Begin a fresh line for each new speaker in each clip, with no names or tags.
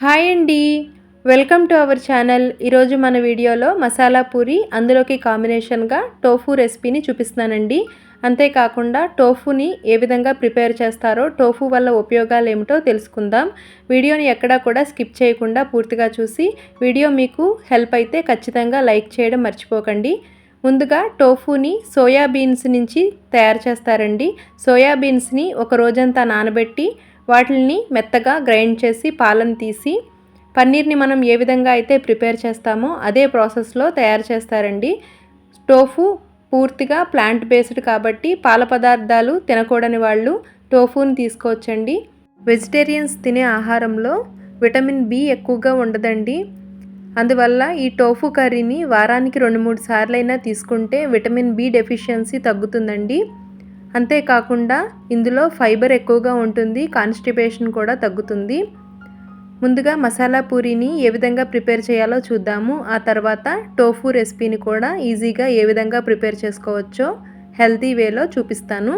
Hi అండి. Welcome to our channel. ఈరోజు మన వీడియోలో మసాలా పూరి అందులోకి కాంబినేషన్గా టోఫు రెసిపీని చూపిస్తున్నానండి. అంతేకాకుండా టోఫుని ఏ విధంగా ప్రిపేర్ చేస్తారో టోఫు వల్ల ఉపయోగాలు ఏమిటో తెలుసుకుందాం. వీడియోని ఎక్కడా కూడా స్కిప్ చేయకుండా పూర్తిగా చూసి వీడియో మీకు హెల్ప్ అయితే ఖచ్చితంగా లైక్ చేయడం మర్చిపోకండి. ముందుగా టోఫుని సోయాబీన్స్ నుంచి తయారు చేస్తారండి. సోయాబీన్స్ని ఒక రోజంతా నానబెట్టి వాటిని మెత్తగా గ్రైండ్ చేసి పాలను తీసి పన్నీర్ని మనం ఏ విధంగా అయితే ప్రిపేర్ చేస్తామో అదే ప్రాసెస్లో తయారు చేస్తారండి. టోఫు పూర్తిగా ప్లాంట్ బేస్డ్ కాబట్టి పాల పదార్థాలు తినకూడని వాళ్ళు టోఫూని తీసుకోవచ్చండి. వెజిటేరియన్స్ తినే ఆహారంలో విటమిన్ బి ఎక్కువగా ఉండదండి. అందువల్ల ఈ టోఫు కర్రీని వారానికి రెండు మూడు సార్లైనా తీసుకుంటే విటమిన్ బి డెఫిషియన్సీ తగ్గుతుందండి. అంతేకాకుండా ఇందులో ఫైబర్ ఎక్కువగా ఉంటుంది కాన్స్టిపేషన్ కూడా తగ్గుతుంది. ముందుగా మసాలా పూరీని ఏ విధంగా ప్రిపేర్ చేయాలో చూద్దాము. ఆ తర్వాత టోఫు రెసిపీని కూడా ఈజీగా ఏ విధంగా ప్రిపేర్ చేసుకోవచ్చో హెల్తీ వేలో చూపిస్తాను.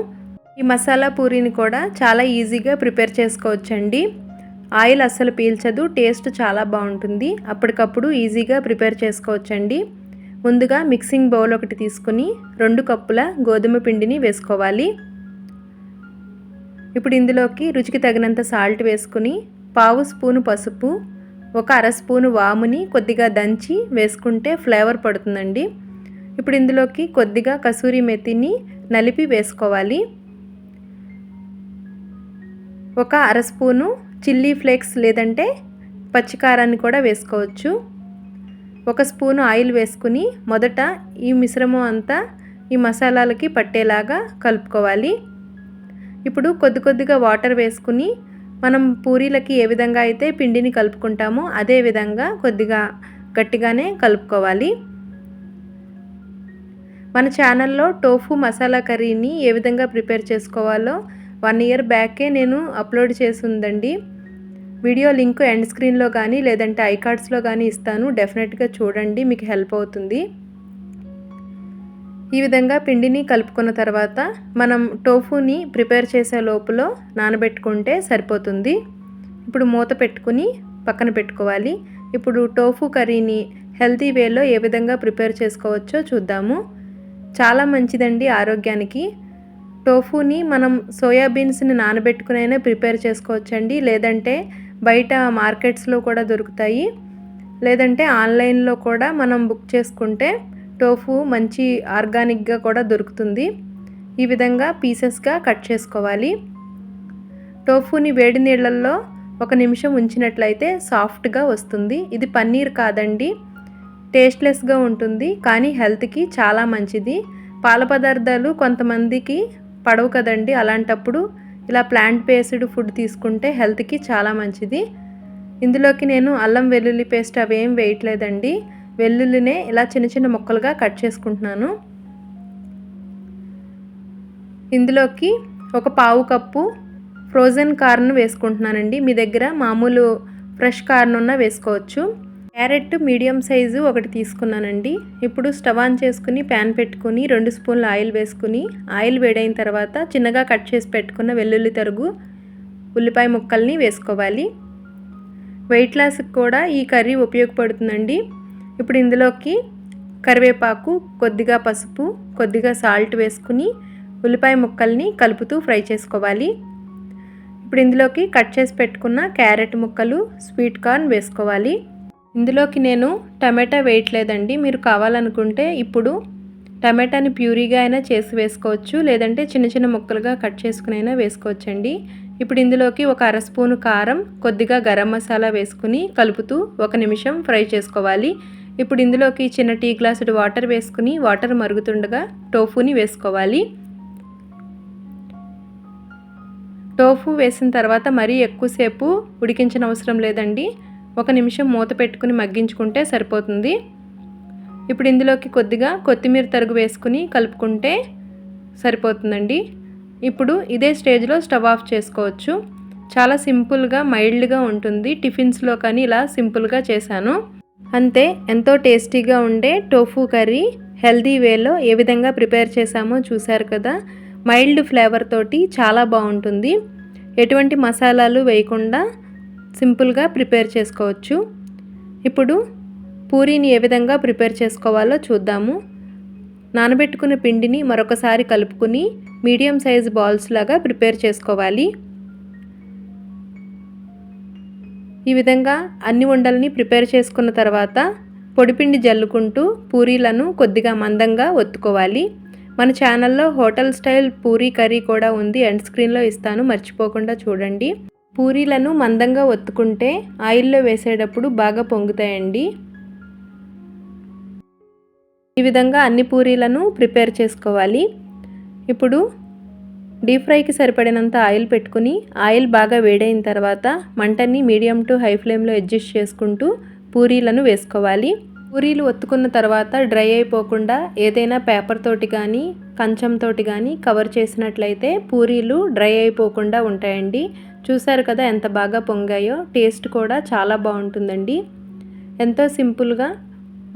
ఈ మసాలా పూరీని కూడా చాలా ఈజీగా ప్రిపేర్ చేసుకోవచ్చండి. ఆయిల్ అస్సలు పీల్చదు టేస్ట్ చాలా బాగుంటుంది. అప్పటికప్పుడు ఈజీగా ప్రిపేర్ చేసుకోవచ్చండి. ముందుగా మిక్సింగ్ బౌల్ ఒకటి తీసుకుని రెండు కప్పుల గోధుమ పిండిని వేసుకోవాలి. ఇప్పుడు ఇందులోకి రుచికి తగినంత సాల్ట్ వేసుకుని పావు స్పూను పసుపు ఒక అర స్పూను వాముని కొద్దిగా దంచి వేసుకుంటే ఫ్లేవర్ పడుతుందండి. ఇప్పుడు ఇందులోకి కొద్దిగా కసూరి మెతిని నలిపి వేసుకోవాలి. ఒక అర స్పూను చిల్లీ ఫ్లేక్స్ లేదంటే పచ్చికారాన్ని కూడా వేసుకోవచ్చు. ఒక స్పూను ఆయిల్ వేసుకుని మొదట ఈ మిశ్రమం అంతా ఈ మసాలాలకి పట్టేలాగా కలుపుకోవాలి. ఇప్పుడు కొద్ది కొద్దిగా వాటర్ వేసుకుని మనం పూరీలకి ఏ విధంగా అయితే పిండిని కలుపుకుంటామో అదే విధంగా కొద్దిగా గట్టిగానే కలుపుకోవాలి. మన ఛానల్లో టోఫు మసాలా కర్రీని ఏ విధంగా ప్రిపేర్ చేసుకోవాలో వన్ ఇయర్ బ్యాకే నేను అప్లోడ్ చేసి ఉందండి. వీడియో లింక్ ఎండ్ స్క్రీన్లో కానీ లేదంటే ఐకార్డ్స్లో కానీ ఇస్తాను. డెఫినెట్గా చూడండి మీకు హెల్ప్ అవుతుంది. ఈ విధంగా పిండిని కలుపుకున్న తర్వాత మనం టోఫుని ప్రిపేర్ చేసే లోపల నానబెట్టుకుంటే సరిపోతుంది. ఇప్పుడు మూత పెట్టుకుని పక్కన పెట్టుకోవాలి. ఇప్పుడు టోఫు కర్రీని హెల్తీ వేలో ఏ విధంగా ప్రిపేర్ చేసుకోవచ్చో చూద్దాము. చాలా మంచిదండి ఆరోగ్యానికి. టోఫుని మనం సోయాబీన్స్ని నానబెట్టుకునైనా ప్రిపేర్ చేసుకోవచ్చండి. లేదంటే బయట మార్కెట్స్లో కూడా దొరుకుతాయి. లేదంటే ఆన్లైన్లో కూడా మనం బుక్ చేసుకుంటే టోఫు మంచి ఆర్గానిక్గా కూడా దొరుకుతుంది. ఈ విధంగా పీసెస్గా కట్ చేసుకోవాలి. టోఫుని వేడి నీళ్ళల్లో ఒక నిమిషం ఉంచినట్లయితే సాఫ్ట్గా వస్తుంది. ఇది పన్నీర్ కాదండి. టేస్ట్లెస్గా ఉంటుంది కానీ హెల్త్కి చాలా మంచిది. పాల పదార్థాలు కొంతమందికి పడవు కదండి. అలాంటప్పుడు ఇలా ప్లాంట్ బేస్డ్ ఫుడ్ తీసుకుంటే హెల్త్కి చాలా మంచిది. ఇందులోకి నేను అల్లం వెల్లుల్లి పేస్ట్ అవేం వేయట్లేదండి. వెల్లుల్లినే ఇలా చిన్న చిన్న ముక్కలుగా కట్ చేసుకుంటున్నాను. ఇందులోకి ఒక పావు కప్పు ఫ్రోజన్ కార్న్ వేసుకుంటున్నానండి. మీ దగ్గర మామూలు ఫ్రెష్ కార్న్ ఉన్న వేసుకోవచ్చు. క్యారెట్ మీడియం సైజు ఒకటి తీసుకున్నానండి. ఇప్పుడు స్టవ్ ఆన్ చేసుకుని ప్యాన్ పెట్టుకుని రెండు స్పూన్లు ఆయిల్ వేసుకుని ఆయిల్ వేడైన తర్వాత చిన్నగా కట్ చేసి పెట్టుకున్న వెల్లుల్లి తరుగు ఉల్లిపాయ ముక్కల్ని వేసుకోవాలి. వెయిట్ లాస్కి కూడా ఈ కర్రీ ఉపయోగపడుతుందండి. ఇప్పుడు ఇందులోకి కరివేపాకు కొద్దిగా పసుపు కొద్దిగా సాల్ట్ వేసుకుని ఉల్లిపాయ ముక్కల్ని కలుపుతూ ఫ్రై చేసుకోవాలి. ఇప్పుడు ఇందులోకి కట్ చేసి పెట్టుకున్న క్యారెట్ ముక్కలు స్వీట్ కార్న్ వేసుకోవాలి. ఇందులోకి నేను టమాటా వేయట్లేదండి. మీరు కావాలనుకుంటే ఇప్పుడు టమాటాని ప్యూరీగా అయినా చేసి వేసుకోవచ్చు. లేదంటే చిన్న చిన్న ముక్కలుగా కట్ చేసుకుని అయినా వేసుకోవచ్చండి. ఇప్పుడు ఇందులోకి ఒక అర స్పూను కారం కొద్దిగా గరం మసాలా వేసుకుని కలుపుతూ ఒక నిమిషం ఫ్రై చేసుకోవాలి. ఇప్పుడు ఇందులోకి చిన్న టీ గ్లాసుడు వాటర్ వేసుకుని వాటర్ మరుగుతుండగా టోఫుని వేసుకోవాలి. టోఫు వేసిన తర్వాత మరీ ఎక్కువసేపు ఉడికించిన అవసరం లేదండి. ఒక నిమిషం మూత పెట్టుకుని మగ్గించుకుంటే సరిపోతుంది. ఇప్పుడు ఇందులోకి కొద్దిగా కొత్తిమీర తరుగు వేసుకుని కలుపుకుంటే సరిపోతుందండి. ఇప్పుడు ఇదే స్టేజ్లో స్టవ్ ఆఫ్ చేసుకోవచ్చు. చాలా సింపుల్గా మైల్డ్గా ఉంటుంది. టిఫిన్స్లో కానీ ఇలా సింపుల్గా చేశాను. అంతే ఎంతో టేస్టీగా ఉండే టోఫు కర్రీ హెల్దీ వేలో ఏ విధంగా ప్రిపేర్ చేశామో చూశారు కదా. మైల్డ్ ఫ్లేవర్ తోటి చాలా బాగుంటుంది. ఎటువంటి మసాలాలు వేయకుండా సింపుల్గా ప్రిపేర్ చేసుకోవచ్చు. ఇప్పుడు పూరీని ఏ విధంగా ప్రిపేర్ చేసుకోవాలో చూద్దాము. నానబెట్టుకున్న పిండిని మరొకసారి కలుపుకుని మీడియం సైజ్ బాల్స్ లాగా ప్రిపేర్ చేసుకోవాలి. ఈ విధంగా అన్ని ఉండల్ని ప్రిపేర్ చేసుకున్న తర్వాత పొడిపిండి జల్లుకుంటూ పూరీలను కొద్దిగా మందంగా ఒత్తుకోవాలి. మన ఛానల్లో హోటల్ స్టైల్ పూరీ కర్రీ కూడా ఉంది. ఎండ్ స్క్రీన్లో ఇస్తాను. మర్చిపోకుండా చూడండి. పూరీలను మందంగా ఒత్తుకుంటే ఆయిల్లో వేసేటప్పుడు బాగా పొంగుతాయండి. ఈ విధంగా అన్ని పూరీలను ప్రిపేర్ చేసుకోవాలి. ఇప్పుడు డీప్ ఫ్రైకి సరిపడినంత ఆయిల్ పెట్టుకుని ఆయిల్ బాగా వేడైన తర్వాత మంటని మీడియం టు హై ఫ్లేమ్లో అడ్జస్ట్ చేసుకుంటూ పూరీలను వేసుకోవాలి. పూరీలు ఒత్తుకున్న తర్వాత డ్రై అయిపోకుండా ఏదైనా పేపర్ తోటి కానీ కంచం తోటి కానీ కవర్ చేసినట్లయితే పూరీలు డ్రై అయిపోకుండా ఉంటాయండి. చూసారు కదా ఎంత బాగా పొంగాయో? టేస్ట్ కూడా చాలా బాగుంటుందండి. ఎంతో సింపుల్గా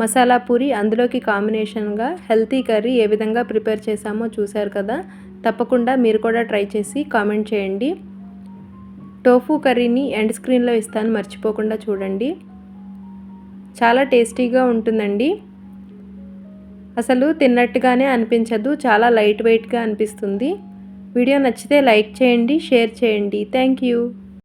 మసాలా పూరి అందులోకి కాంబినేషన్గా హెల్తీ కర్రీ ఏ విధంగా ప్రిపేర్ చేశామో చూశారు కదా? తప్పకుండా మీరు కూడా ట్రై చేసి కామెంట్ చేయండి. టోఫు కర్రీని ఎండ్ స్క్రీన్లో ఇస్తాను మర్చిపోకుండా చూడండి. చాలా టేస్టీగా ఉంటుందండి. అసలు తిన్నట్టుగానే అనిపించదు చాలా లైట్ వెయిట్గా అనిపిస్తుంది. వీడియో నచ్చితే లైక్ చేయండి షేర్ చేయండి. Thank you.